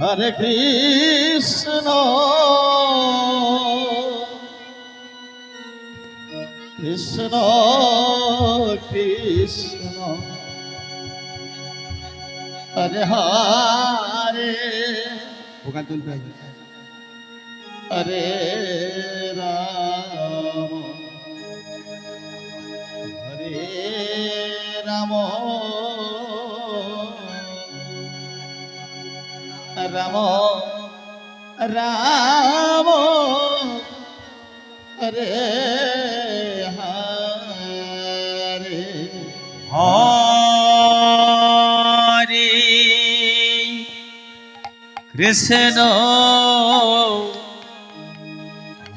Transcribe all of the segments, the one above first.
হরে কৃষ্ণ। কৃষ্ণ কৃষ্ণ। হরে হরে। ওখানে তুলতে হরে রাম। হরে রাম। রাম রাম। হরে হরে। হরে। কৃষ্ণ।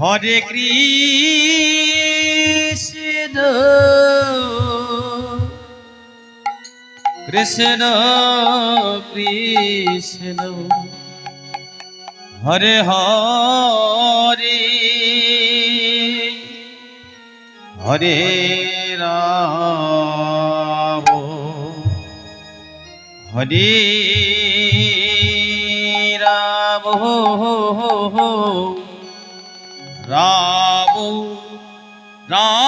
হরে কৃষ্ণ। কৃষ্ণ কৃষ্ণ। হরে হরে হরে রাম। হরে রাম রাম রাম।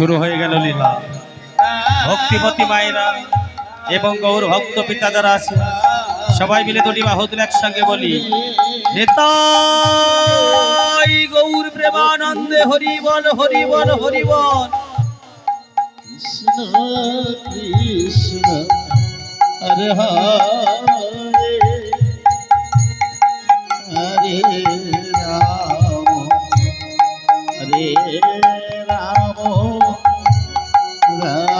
শুরু হয়ে গেল লীলা। ভক্তিমতী মায়েরা এবং গৌর ভক্ত পিতা যারা আছে, সবাই মিলে দুটি বাহু তুলে একসঙ্গে বলি, নেতাই গৌর প্রেমানন্দে হরি বল হরি বল হরি বল কৃষ্ণ কৃষ্ণ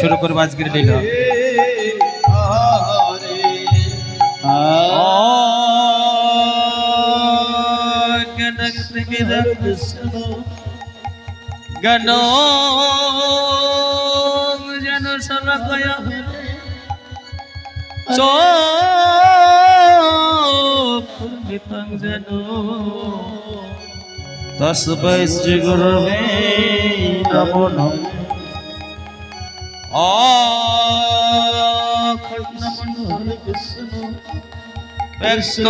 শুরু করব আজকের কৃষ্ণ গণ যেন চোখ যেন তসবৈ শ্রী গুরুবে নমো নম। কৃষ্ণ ব্যস্ত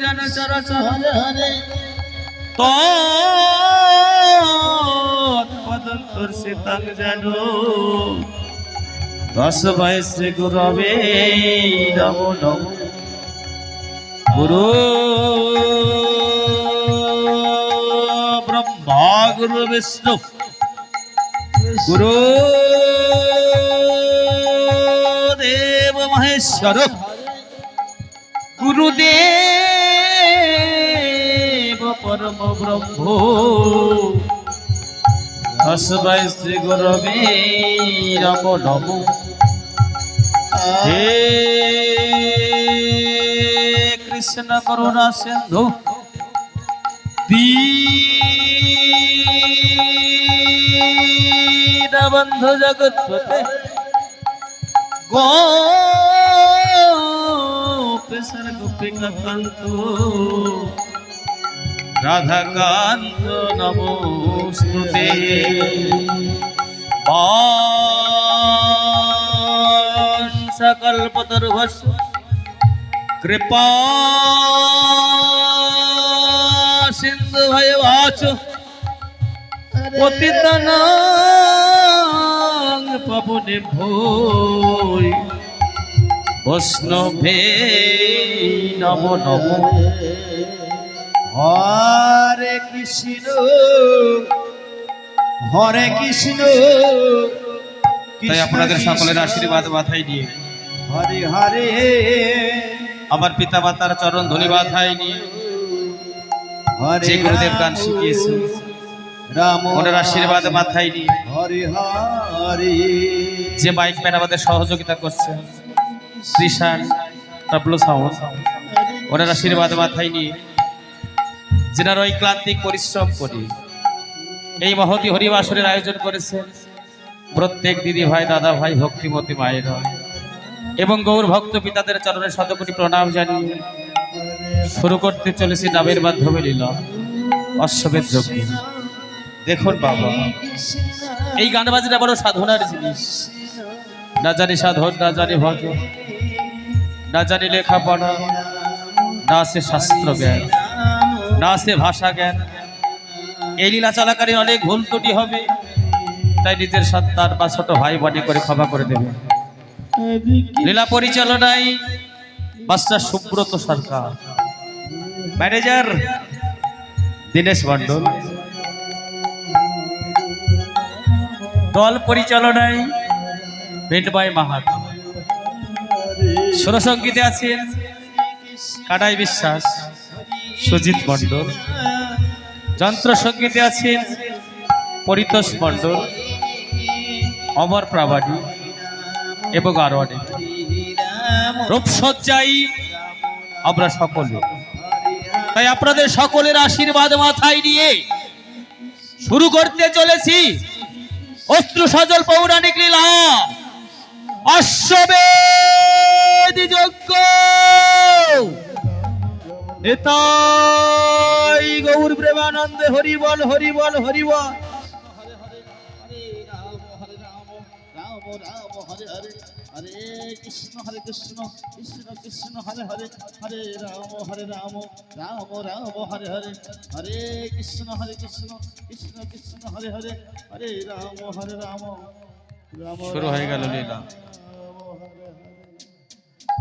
জন চরচর হরে হরে তৎপর সর্বদাং যেন তস্মৈ শ্রী গুরবে নমো নমো গুরু ব্রহ্মা গুরু বিষ্ণু গুরু দেব মহেশ্বর গুরুদেব পরম ব্রহ্ম তস্মৈ শ্রী গুরবে নমো হে কৃষ্ণ করুণা সিন্ধু দীনবন্ধু জগৎপতে গোপেশ্বর গোপিকা কান্ত রাধাকান্ত নমস্তুতে সকল্পতর্ভস কৃপা সিন্ধু ভয় বাচ। পতিতন পবনে ভোই। বৈষ্ণবে নম নম। হরে কৃষ্ণ হরে কৃষ্ণ। তাই আপনাদের সকলের আশীর্বাদ মাথায় নিয়ে। হরে হরে। আমার পিতা মাতার চরণ ধনী মাথায় নিয়ে। হরে যে গুরুদেব গান শিখিয়েছে ওনার আশীর্বাদ মাথায় নিয়ে। হরে হরে। যে মাইক ম্যান আমাদের সহযোগিতা করছে ত্রিশান টাবলো সাউন্ড ওনার আশীর্বাদ মাথায় নিয়ে। যেনারা ওই ক্লান্তিক পরিশ্রম করি এই মহতি হরিবাসরের আয়োজন করেছে প্রত্যেক দিদি ভাই দাদা ভাই ভক্তিমতী মায়েরা এবং গৌর ভক্ত পিতাদের চরণে শতকোটি প্রণাম জানিয়ে শুরু করতে চলেছি নামের মাধ্যমে লীলা অশ্বমেধ যজ্ঞ। দেখুন বাবা। এই গান বাজনা বড় সাধনার জিনিস। না জানি সাধন, না জানি ভজন, না জানি লেখাপড়া, না আছে শাস্ত্র জ্ঞান, না আছে ভাষা জ্ঞান। এই লীলা চলাকালীন অনেক ভুল ত্রুটি হবে, তাই নিজের সন্তান বা ছোট ভাই বোনে করে ক্ষমা করে দেবে। লীলা পরিচালনায় মাস্টার সুব্রত সরকার, ম্যানেজার দীনেশ মণ্ডল। দল পরিচালনায় ভেটবাই মাহাতো। সুরসঙ্গীতে আছেন কাটাই বিশ্বাস, সুজিত মণ্ডল। যন্ত্র সঙ্গীতে আছেন পরিতোষ মণ্ডল, অমর প্রাবাণী এবং আরও অনেক। রূপসজ্জাই আমরা সকলে। তাই আপনাদের সকলের আশীর্বাদ মাথায় নিয়ে শুরু করতে চলেছি। অস্ত্র সজল পৌরাণিক লীলা। অশ্ববেদী যজ্ঞ। নেতাই গৌর প্রেমানন্দে, হরিবল হরিবল হরিবল। রাম রাম, হরে হরে। হরে কৃষ্ণ হরে কৃষ্ণ কৃষ্ণ কৃষ্ণ হরে হরে হরে রাম হরে রাম রাম রাম হরে হরে হরে কৃষ্ণ হরে কৃষ্ণ কৃষ্ণ কৃষ্ণ হরে হরে হরে রাম হরে রাম রাম শুরু হয়ে গেল লীলা।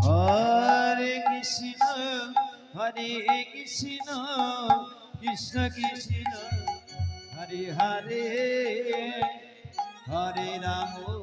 হরে কৃষ্ণ হরে কৃষ্ণ কৃষ্ণ কৃষ্ণ হরে হরে হরে রাম।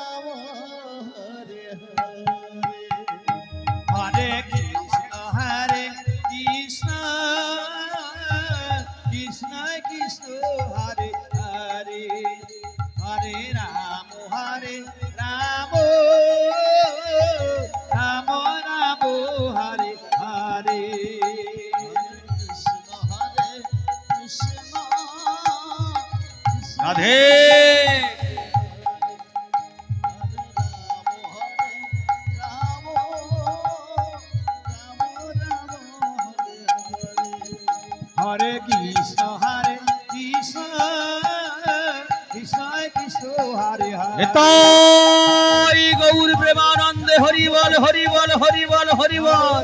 রাধে। হরে কৃষ্ণ হরে কৃষ্ণ কৃষ্ণ কৃষ্ণ হরে হরে। গৌর প্রেমানন্দে হরি বল হরি বল।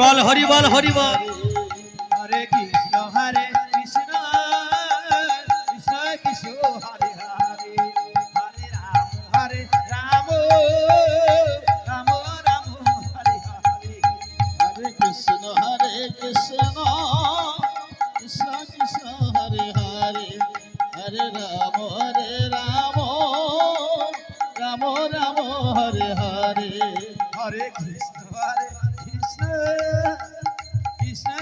রাম হরি বল।